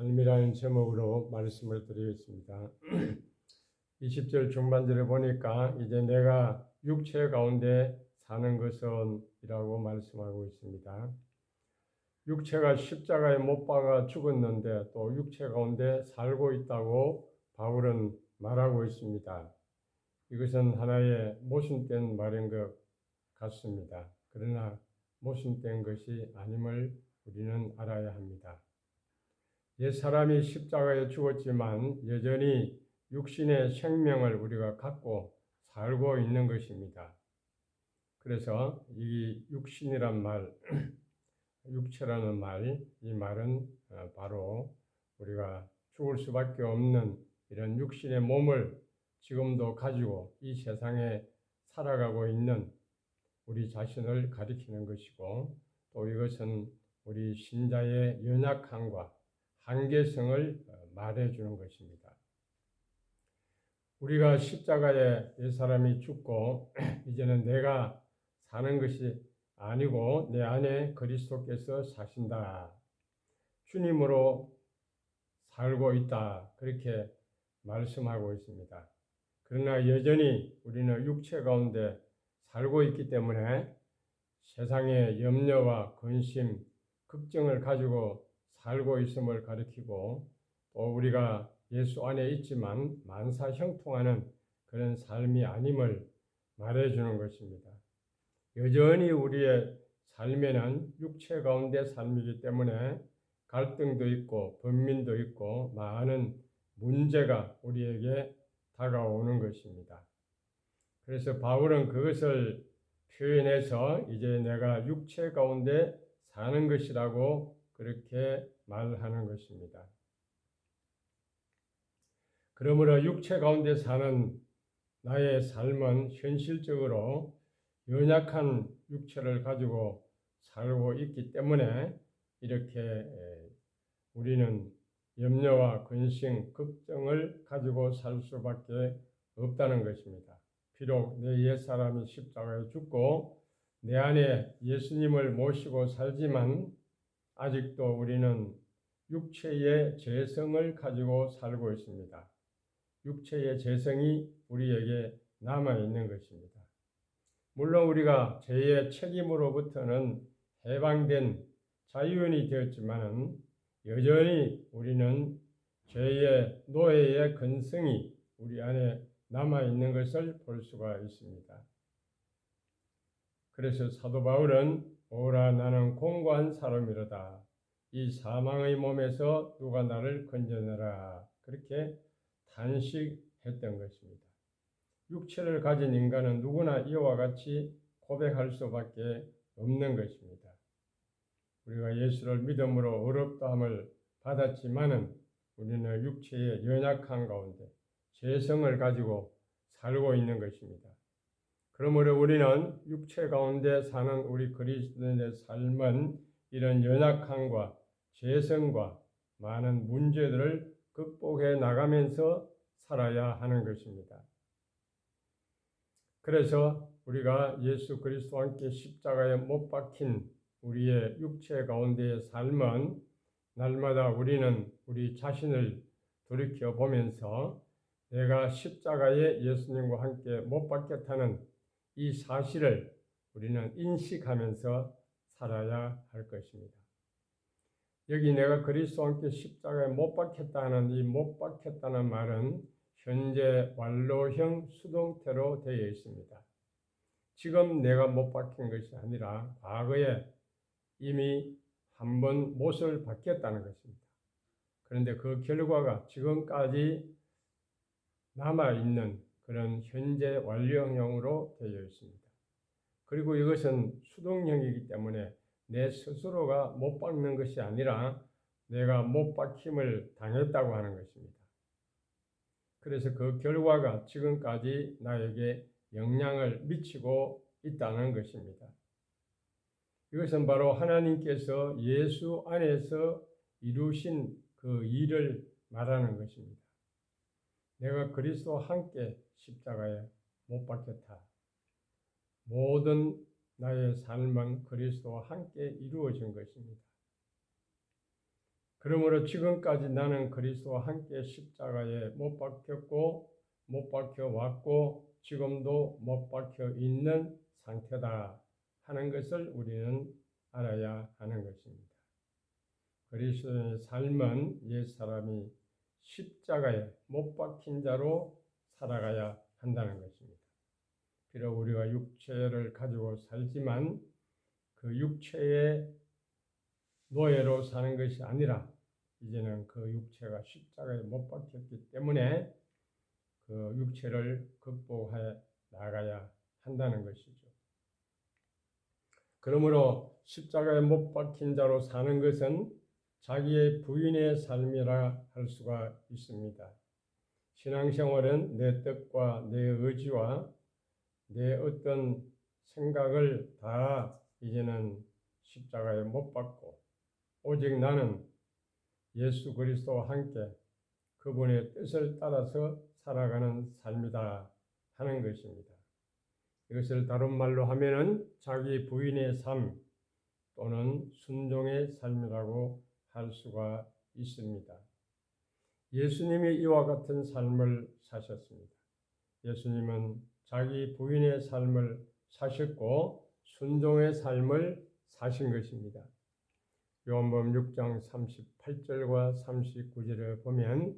삶이라는 제목으로 말씀을 드리겠습니다. 20절 중반절에 보니까 이제 내가 육체 가운데 사는 것은 이라고 말씀하고 있습니다. 육체가 십자가에 못 박아 죽었는데 또 육체 가운데 살고 있다고 바울은 말하고 있습니다. 이것은 하나의 모순된 말인 것 같습니다. 그러나 모순된 것이 아님을 우리는 알아야 합니다. 옛 사람이 십자가에 죽었지만 여전히 육신의 생명을 우리가 갖고 살고 있는 것입니다. 그래서 이 육신이란 말, 육체라는 말, 이 말은 어, 바로 우리가 죽을 수밖에 없는 이런 육신의 몸을 지금도 가지고 이 세상에 살아가고 있는 우리 자신을 가리키는 것이고 또 이것은 우리 신자의 연약함과 한계성을 어, 말해주는 것입니다. 우리가 십자가에 이 사람이 죽고 이제는 내가 사는 것이 아니고 내 안에 그리스도께서 사신다. 주님으로 살고 있다. 그렇게 말씀하고 있습니다. 그러나 여전히 우리는 육체 가운데 살고 있기 때문에 세상의 염려와 근심, 걱정을 가지고 살고 있음을 가리키고 또 우리가 예수 안에 있지만 만사 형통하는 그런 삶이 아님을 말해주는 것입니다. 여전히 우리의 삶에는 육체 가운데 삶이기 때문에 갈등도 있고 번민도 있고 많은 문제가 우리에게 다가오는 것입니다. 그래서 바울은 그것을 표현해서 이제 내가 육체 가운데 사는 것이라고 그렇게 말하는 것입니다. 그러므로 육체 가운데 사는 나의 삶은 현실적으로 연약한 육체를 가지고 살고 있기 때문에 이렇게 우리는 염려와 근심, 걱정을 가지고 살 수밖에 없다는 것입니다. 비록 내 옛사람이 십자가에 죽고 내 안에 예수님을 모시고 살지만 아직도 우리는 육체의 재성을 가지고 살고 있습니다. 육체의 재성이 우리에게 남아 있는 것입니다. 물론 우리가 죄의 책임으로부터는 해방된 자유인이 되었지만은 여전히 우리는 죄의 노예의 근성이 우리 안에 남아 있는 것을 볼 수가 있습니다. 그래서 사도 바울은 오라 나는 공고한 사람이로다. 이 사망의 몸에서 누가 나를 건져내라. 그렇게 단식했던 것입니다. 육체를 가진 인간은 누구나 이와 같이 고백할 수밖에 없는 것입니다. 우리가 예수를 믿음으로 어렵다함을 받았지만은 우리는 육체의 연약한 가운데 재성을 가지고 살고 있는 것입니다. 그러므로 우리는 육체 가운데 사는 우리 그리스도인의 삶은 이런 연약함과 재성과 많은 문제들을 극복해 나가면서 살아야 하는 것입니다. 그래서 우리가 예수 그리스도와 함께 십자가에 못 박힌 우리의 육체 가운데의 삶은 날마다 우리는 우리 자신을 돌이켜 보면서 내가 십자가에 예수님과 함께 못 박혔다는 이 사실을 우리는 인식하면서 살아야 할 것입니다. 여기 내가 그리스도와 함께 십자가에 못 박혔다는 이 못 박혔다는 말은 현재 완료형 수동태로 되어 있습니다. 지금 내가 못 박힌 것이 아니라 과거에 이미 한 번 못을 박혔다는 것입니다. 그런데 그 결과가 지금까지 남아 있는 그런 현재 완료형으로 되어 있습니다. 그리고 이것은 수동형이기 때문에 내 스스로가 못 박는 것이 아니라 내가 못 박힘을 당했다고 하는 것입니다. 그래서 그 결과가 지금까지 나에게 영향을 미치고 있다는 것입니다. 이것은 바로 하나님께서 예수 안에서 이루신 그 일을 말하는 것입니다. 내가 그리스도와 함께 십자가에 못 박혔다. 모든 나의 삶은 그리스도와 함께 이루어진 것입니다. 그러므로 지금까지 나는 그리스도와 함께 십자가에 못 박혔고 못 박혀 왔고 지금도 못 박혀 있는 상태다 하는 것을 우리는 알아야 하는 것입니다. 그리스도의 삶은 옛 사람이 십자가에 못 박힌 자로 살아가야 한다는 것입니다. 비록 우리가 육체를 가지고 살지만 그 육체의 노예로 사는 것이 아니라 이제는 그 육체가 십자가에 못 박혔기 때문에 그 육체를 극복해 나가야 한다는 것이죠. 그러므로 십자가에 못 박힌 자로 사는 것은 자기의 부인의 삶이라 할 수가 있습니다. 신앙생활은 내 뜻과 내 의지와 내 어떤 생각을 다 이제는 십자가에 못 박고 오직 나는 예수 그리스도와 함께 그분의 뜻을 따라서 살아가는 삶이다 하는 것입니다. 이것을 다른 말로 하면은 자기 부인의 삶 또는 순종의 삶이라고 할 수가 있습니다. 예수님이 이와 같은 삶을 사셨습니다. 예수님은 자기 부인의 삶을 사셨고 순종의 삶을 사신 것입니다. 요한복음 6장 38절과 39절에 보면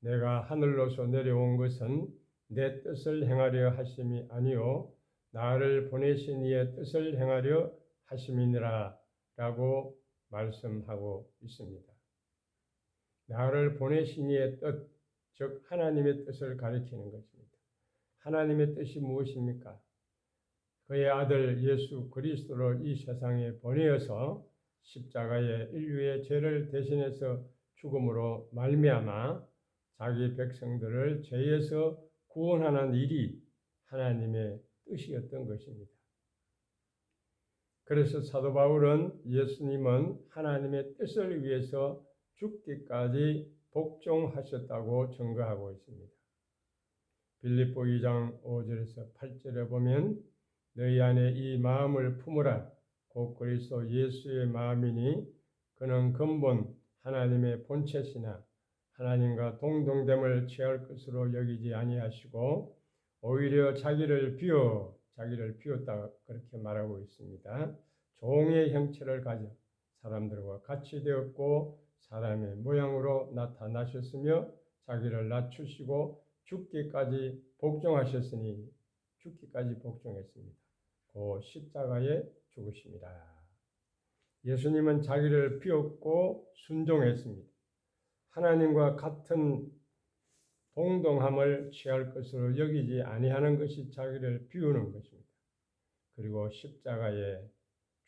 내가 하늘로서 내려온 것은 내 뜻을 행하려 하심이 아니요 나를 보내신 이의 뜻을 행하려 하심이니라 라고 말씀하고 있습니다. 나를 보내신 이의 뜻, 즉 하나님의 뜻을 가리키는 것입니다. 하나님의 뜻이 무엇입니까? 그의 아들 예수 그리스도를 이 세상에 보내어서 십자가에 인류의 죄를 대신해서 죽음으로 말미암아 자기 백성들을 죄에서 구원하는 일이 하나님의 뜻이었던 것입니다. 그래서 사도 바울은 예수님은 하나님의 뜻을 위해서 죽기까지 복종하셨다고 증거하고 있습니다. 빌립보 2장 5절에서 8절에 보면 너희 안에 이 마음을 품으라 곧 그리스도 예수의 마음이니 그는 근본 하나님의 본체시나 하나님과 동등됨을 취할 것으로 여기지 아니하시고 오히려 자기를 비워 자기를 비웠다 그렇게 말하고 있습니다. 종의 형체를 가져 사람들과 같이 되었고 사람의 모양으로 나타나셨으며 자기를 낮추시고 죽기까지 복종하셨으니 죽기까지 복종했습니다. 그 십자가에 죽으십니다. 예수님은 자기를 비웠고 순종했습니다. 하나님과 같은 동동함을 취할 것으로 여기지 아니하는 것이 자기를 비우는 것입니다. 그리고 십자가에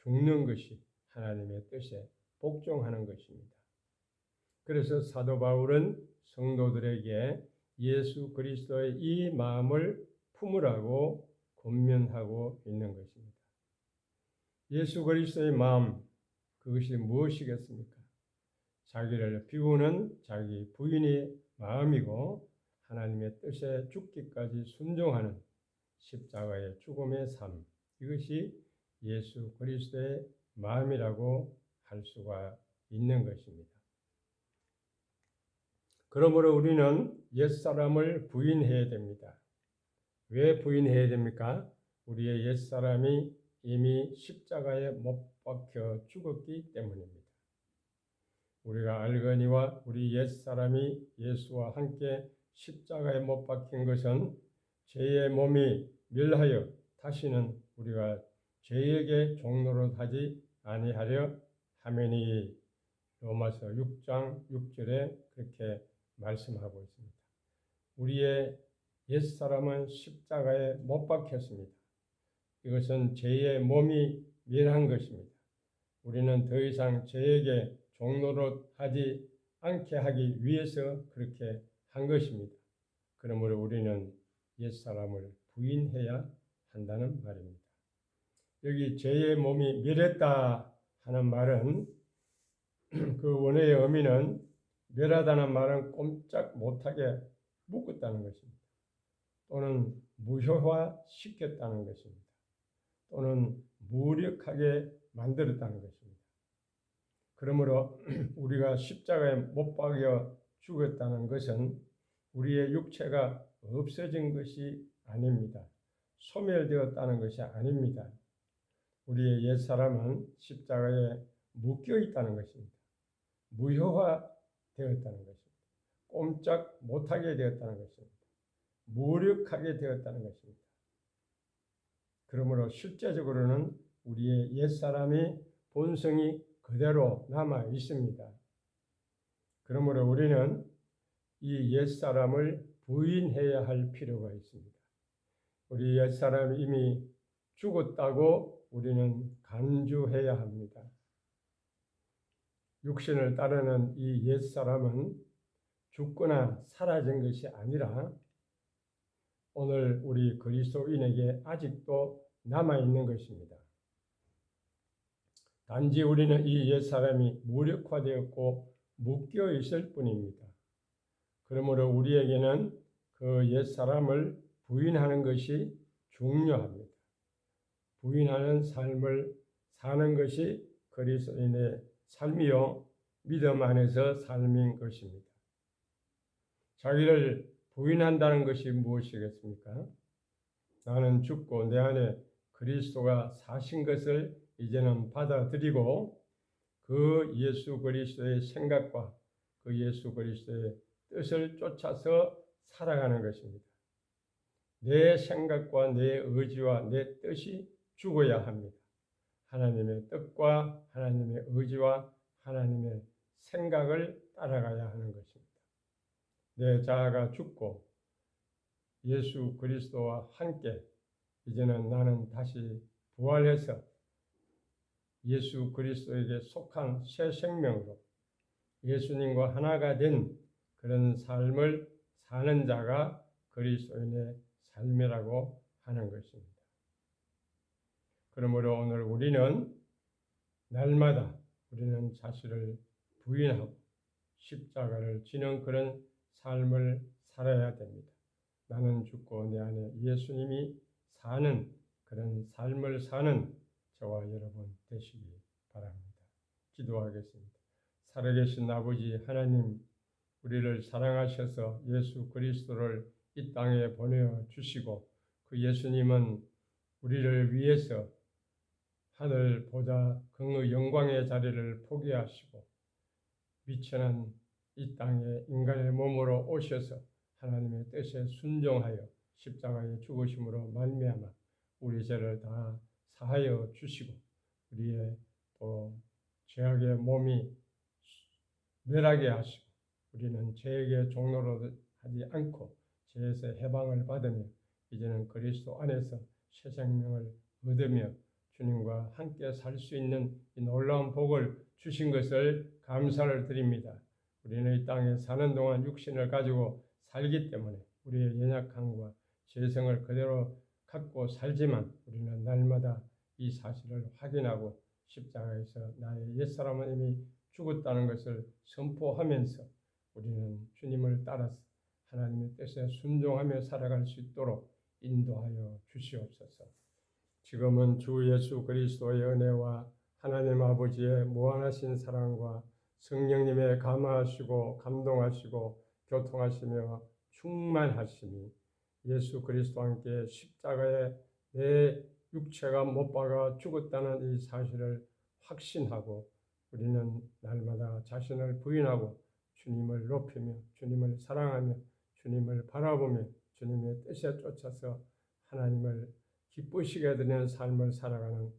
죽는 것이 하나님의 뜻에 복종하는 것입니다. 그래서 사도 바울은 성도들에게 예수 그리스도의 이 마음을 품으라고 권면하고 있는 것입니다. 예수 그리스도의 마음 그것이 무엇이겠습니까? 자기를 비우는 자기 부인의 마음이고 하나님의 뜻에 죽기까지 순종하는 십자가의 죽음의 삶 이것이 예수 그리스도의 마음이라고 할 수가 있는 것입니다. 그러므로 우리는 옛사람을 부인해야 됩니다. 왜 부인해야 됩니까? 우리의 옛사람이 이미 십자가에 못 박혀 죽었기 때문입니다. 우리가 알거니와 우리 옛사람이 예수와 함께 십자가에 못 박힌 것은 죄의 몸이 멸하여 다시는 우리가 죄에게 종로로 하지 아니하려 하매니 로마서 6장 6절에 그렇게 말씀하고 있습니다. 우리의 옛사람은 십자가에 못 박혔습니다. 이것은 죄의 몸이 멸한 것입니다. 우리는 더 이상 죄에게 종로로 하지 않게 하기 위해서 그렇게 한 것입니다. 그러므로 우리는 옛사람을 부인해야 한다는 말입니다. 여기 죄의 몸이 멸했다 하는 말은 그 원어의 의미는 멸하다는 말은 꼼짝 못하게 묶었다는 것입니다. 또는 무효화 시켰다는 것입니다. 또는 무력하게 만들었다는 것입니다. 그러므로 우리가 십자가에 못 박여 죽었다는 것은 우리의 육체가 없어진 것이 아닙니다. 소멸되었다는 것이 아닙니다. 우리의 옛사람은 십자가에 묶여 있다는 것입니다. 무효화 되었다는 것입니다. 꼼짝 못하게 되었다는 것입니다. 무력하게 되었다는 것입니다. 그러므로 실제적으로는 우리의 옛사람이 본성이 그대로 남아 있습니다. 그러므로 우리는 이 옛사람을 부인해야 할 필요가 있습니다. 우리 옛사람이 이미 죽었다고 우리는 간주해야 합니다. 육신을 따르는 이 옛사람은 죽거나 사라진 것이 아니라 오늘 우리 그리스도인에게 아직도 남아 있는 것입니다. 단지 우리는 이 옛사람이 무력화되었고 묶여 있을 뿐입니다. 그러므로 우리에게는 그 옛사람을 부인하는 것이 중요합니다. 부인하는 삶을 사는 것이 그리스도인의 삶이요 믿음 안에서 삶인 것입니다. 자기를 부인한다는 것이 무엇이겠습니까? 나는 죽고 내 안에 그리스도가 사신 것을 이제는 받아들이고 그 예수 그리스도의 생각과 그 예수 그리스도의 뜻을 쫓아서 살아가는 것입니다. 내 생각과 내 의지와 내 뜻이 죽어야 합니다. 하나님의 뜻과 하나님의 의지와 하나님의 생각을 따라가야 하는 것입니다. 내 자아가 죽고 예수 그리스도와 함께 이제는 나는 다시 부활해서 예수 그리스도에게 속한 새 생명으로 예수님과 하나가 된 그런 삶을 사는 자가 그리스도인의 삶이라고 하는 것입니다. 그러므로 오늘 우리는 날마다 우리는 자신을 부인하고 십자가를 지는 그런 삶을 살아야 됩니다. 나는 죽고 내 안에 예수님이 사는 그런 삶을 사는 저와 여러분 되시기 바랍니다. 기도하겠습니다. 살아계신 아버지 하나님, 우리를 사랑하셔서 예수 그리스도를 이 땅에 보내어 주시고 그 예수님은 우리를 위해서 하늘보다 그 영광의 자리를 포기하시고 미천한 이 땅에 인간의 몸으로 오셔서 하나님의 뜻에 순종하여 십자가에 죽으심으로 말미암아 우리 죄를 다 사하여 주시고 우리의 또 죄악의 몸이 멸하게 하시고 우리는 죄에게 종로로 하지 않고 죄에서 해방을 받으며 이제는 그리스도 안에서 새 생명을 얻으며 주님과 함께 살 수 있는 이 놀라운 복을 주신 것을 감사를 드립니다. 우리는 이 땅에 사는 동안 육신을 가지고 살기 때문에 우리의 연약함과 죄성을 그대로 갖고 살지만 우리는 날마다 이 사실을 확인하고 십자가에서 나의 옛사람은 이미 죽었다는 것을 선포하면서 우리는 주님을 따라서 하나님의 뜻에 순종하며 살아갈 수 있도록 인도하여 주시옵소서. 지금은 주 예수 그리스도의 은혜와 하나님 아버지의 무한하신 사랑과 성령님의 감화하시고 감동하시고 교통하시며 충만하심이 예수 그리스도와 함께 십자가에 내 육체가 못 박아 죽었다는 이 사실을 확신하고 우리는 날마다 자신을 부인하고 주님을 높이며 주님을 사랑하며 주님을 바라보며 주님의 뜻에 쫓아서 하나님을 기쁘시게 되는 삶을 살아가는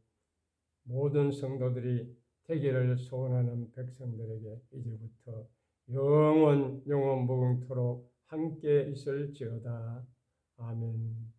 모든 성도들이 되기를 소원하는 백성들에게 이제부터 영원 영원 무궁토록 함께 있을지어다. 아멘.